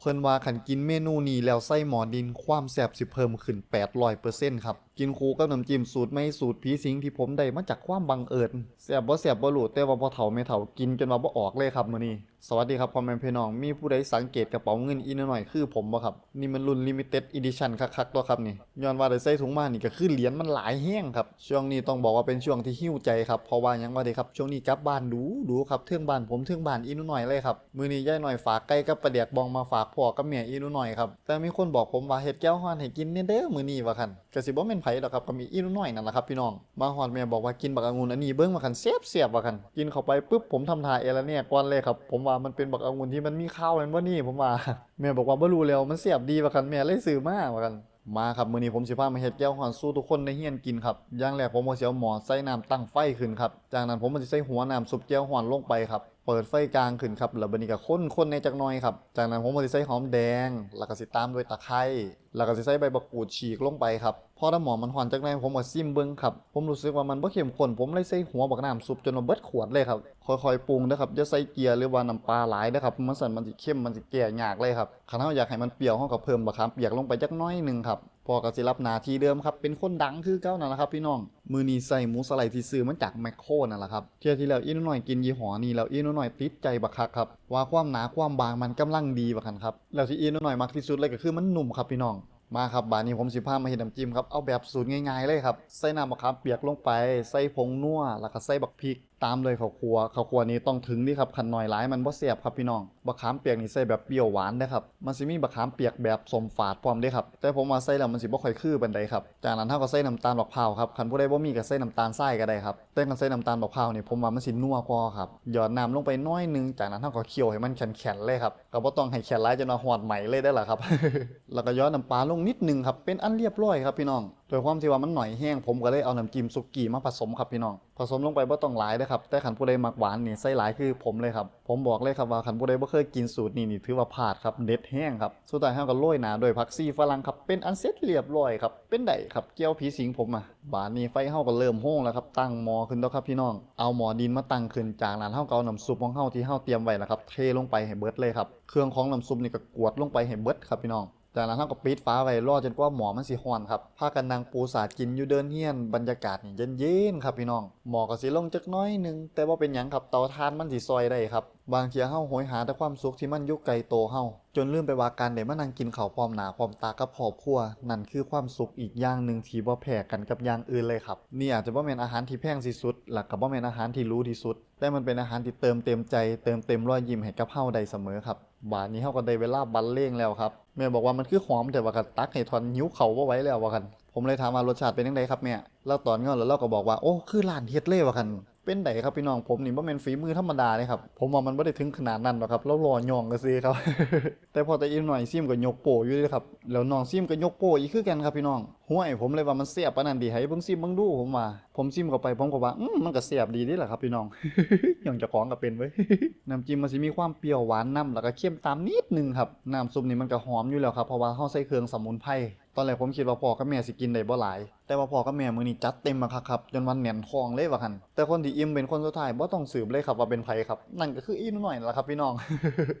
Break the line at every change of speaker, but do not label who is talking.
เพิ่นว่าขันกินเมนูนี้แล้วไส้หมอดินความแสบสิเพิ่มขึ้น800%ครับ กินคูกับน้ำจิ้มสูตรไม่สูตรผีสิงที่ผมได้มาจากความบังเอิญแซ่บบ่แซ่บบ่รู้แต่ว่าพอเฒ่าไม่เฒ่ากินจนว่าบ่ออกเลยครับมื้อนี้สวัสดีครับพ่อแม่พี่น้องมีผู้ใดสังเกตกระเป๋าเงินอีนหน่อยคือผมบ่ครับ นี่มันรุ่น limited edition คักๆตัวครับนี่ย้อนว่าได้ใส่ถุงมานี่ก็คือเหรียญมันหลายแห้งครับ ช่วงนี้ต้องบอกว่าเป็นช่วงที่หิ้วใจครับเพราะว่ายังว่าเด้ครับช่วงนี้กลับบ้านดูดูครับเทื่องบ้านผมเทื่องบ้านอีนหน่อยเลยครับมื้อนี้ยายหน่อยฝากไก่กับปลาเดียกบองมาฝากพ่อกับแม่อีนหน่อยครับแต่มีคนบอกผมว่าเฮ็ดแก้วฮ้อนให้กินเนี่ยเด้อมื้อนี้ว่าคั่นก็สิบ่แม่นไผดอกครับก็มีอีนหน่อยนั่นแหละครับพี่น้องมาฮอดแม่บอกว่ากินบักองุ่นอันนี้เบิ่งว่าคั่นแซ่บๆว่าคันกินเข้าไปปุ๊บผมทำท่าเอลเนี่ยก่อนเลยครับผมว่ามันเป็นบักองุ่นที่มันมีข้าวม่นบ่านี่ผมว่าแม่บอกว่าบ่รู้แล้วมันแซ่บดีว่าคันแม่เลยซื้อมาว่าคันมาครับมื้อนี้ผมสิพามาเฮ็ดแก้วฮ้อนสู้ทุกคนในเฮียนกินครับอย่างแรกผมก็สิเอาหม้อใส่น้ำตั้งไฟขึ้นครับจากนั้นผมก็สิใส่หัวน้ำซุปแก้วฮ้อนลงไปครับ ปิดไฟกลางขึ้นครับแล้วบัดนี้ก็คนๆในจักหน่อยครับ จากนั้นผมก็สิใส่หอมแดง แล้วก็สิตามด้วยตะไคร้ แล้วก็สิใส่ใบมะกรูดฉีกลงไปครับ พอน้ำหมอมันฮ้อนจักน่อยผมก็ซิมเบิ่งครับ ผมรู้สึกว่ามันบ่เข้มข้น ผมเลยใส่หัวบักน้ำซุปจนว่าเบิดขวดเลยครับ ค่อยๆปรุงเด้อครับอย่าใส่เกลือหรือว่าน้ำปลาหลายเด้อครับ มันสั่นมันสิเข้ม มันสิแก่ยากเลยครับคันเฮาอยากให้มันเปรี้ยวเฮาก็เพิ่มบักขามเปียกลงไปจักหน้อยหนึงครับพอก็สิรับหนาที่เดิมครับ เป็นคนดังคือเก้านั่นแหละครับพี่น้อง มือนี้ใส่หมูสไลด์ที่ซื้อมาจากแมคโครนั่นแหละครับเที่ยวที่แล้วอีนุหน่อยกินยี่ห้อนี้แล้วอีนุหน่อยติดใจบักคักครับ ว่าความหนาความบางมันกำลังดีบักคันครับ แล้วที่อีน้อยมักที่สุดเลยก็คือมันหนุ่มครับพี่น้อง มาครับบานนี้ผมสิพามาเฮ็ดน้ำจิ้มครับเอาแบบสูตรง่ายๆเลยครับใส่น้ำมะขามเปียกลงไปใส่ผงนัวแล้วก็ใส่บักพริก ตามเลยข้าวคั่วข้าวคั่วนี้ต้องถึงนี่ครับขันหน่อยหลายมันบ่แซ่บครับพี่น้องบักขามเปียกนี่ใส่แบบเปรี้ยวหวานเด้ครับมันสิมีบักขามเปียกแบบสมฝาดพร้อมด้อครับแต่ผมว่าใส่แล้วมันสิบ่ค่อยคือปานใดครับจากนั้นเฮาก็ใส่น้ำตาลบักพร้าวครับคันผู้ใดบ่มีก็ใส่น้ำตาลทรายก็ได้ครับแต่คันใส่น้ำตาลบักพร้าวนี่ผมว่ามันสินัวกว่าครับหยอดน้ำลงไปน้อยนึงจากนั้นเฮาก็เคี่ยวให้มันแข็งๆเลยครับก็บ่ต้องให้แข็งหลายจนว่าหอดไหมเลยได้ล่ะครับแล้วก็หยอดน้ำปลาลงนิดหนึ่งครับเป็นอันเรียบร้อยครับพี่น้องโดยความที่ว่ามันหน่อยแห้งผมก็เลยเอาน้ำจิ้มสุกี้มาผสมครับพี่น้องผสมลงไปบ่ต้องหลายเด้ครับแต่ขันผู้ใดมักหวานนี่ใส่หลายคือผมเลยครับผมบอกเลยครับว่าขันผู้ใดบ่เคยกินสูตรนี้นี่ถือว่าพลาดครับเด็ดแห้งครับสุดท้ายเฮาก็โรยหน้าด้วยผักชีฝรั่งครับเป็นอันเสร็จเรียบร้อยครับเป็นไดครับเจียวผีสิงผมอะบานนี้ไฟเฮาก็เริ่มโห้งแล้วครับตั้งหม้อขึ้นแล้วครับพี่น้องเอาหม้อดินมาตั้งขึ้นจากนั้นเฮาก็เอาน้ำซุปของเฮาที่เฮาเตรียมไว้แล้วครับเทลงไปให้เบิดเลยครับเครื่องของน้ำซุปนี่ก็กวดลงไปให้เบิดครับพี่น้อง จากนั้นเราก็ปิดฟ้าไว้รอจนกว่าหมอมันสิฮอนครับพากันนางปูสาดกินอยู่เดินเฮียนบรรยากาศนี่เย็นๆครับพี่น้องหมอก็สิลงจักน้อยหนึงแต่ว่าเป็นหยังครับเตาถ่านมันสิซอยได้ครับบางเทียเฮาโหยหาแต่ความสุขที่มันอยู่ไกลโตเฮาจนลืมไปว่าการได้มานั่งกินข้าวพร้อมหน้าพร้อมตากับครอบครัวนั่นคือความสุขอีกอย่างหนึ่งที่บ่แพ้กันกับอย่างอื่นเลยครับนี่อาจจะบ่แม่นอาหารที่แพงที่สุดหลักก็บ่แม่นอาหารที่รู้ที่สุด แต่มันเป็นอาหารที่เติมเต็มใจเติมเต็มรอยยิ้มให้กับเฮาได้เสมอครับ บานนี้เขาก็ได้เวลาบันเลงแล้วครับแม่บอกว่ามันคือหอมแต่ว่าก็ตักให้ทอนหิ้วเขาบ่ไว้แล้วว่ากันผมเลยถามว่ารสชาติเป็นจังไดครับแม่แล้วตอนเงาแล้วเราก็บอกว่าโอ้คือร้านเฮ็ดเลยว่กันเป็นไดครับพี่น้องผมนี่บ่แม่นฝีมือธรรมดาเลยครับผมว่ามันบ่ได้ถึงขนาดนั้นหรอกครับเรารอย่องก็ซื่อครับ แต่พอแต่อีกหน่อยซิมก็ยกโปอยู่เลยครับแล้วน้องซิมก็ยกโปอีกคือกันครับพี่น้องห้วยผมเลยว่ามันแซ่บปานนั้นดีให้เบิ่งซิมเบิ่งดูผมว่าผมซิมเข้าไปผมก็ว่าอืมมันก็แซ่บดีเด้ล่ะครับพี่น้องอย่างเจ้าของก็เป็นเว้ยน้ำจิ้มมันสิมีความเปรี้ยวหวานนํแล้วก็เค็มตามนิดนึงครับน้ำซุปนี่มันก็หอมอยู่แล้วครับเพราะว่าเฮาใส่เครื่องสมุนไพรตอนแรกผมคิดว่าพ่อกับแม่สิกินได้บ่หลาย แต่ว่าพ่อกับแม่มื้อนี้จัดเต็มมาคักครับจนวันแหนนทองเลยว่าคั่นแต่คนที่อิ่มเป็นคนสุดท้ายบ่ต้องสืบเลยครับว่าเป็นไผครับ นั่นก็คืออีหน่อยล่ะครับพี่น้อง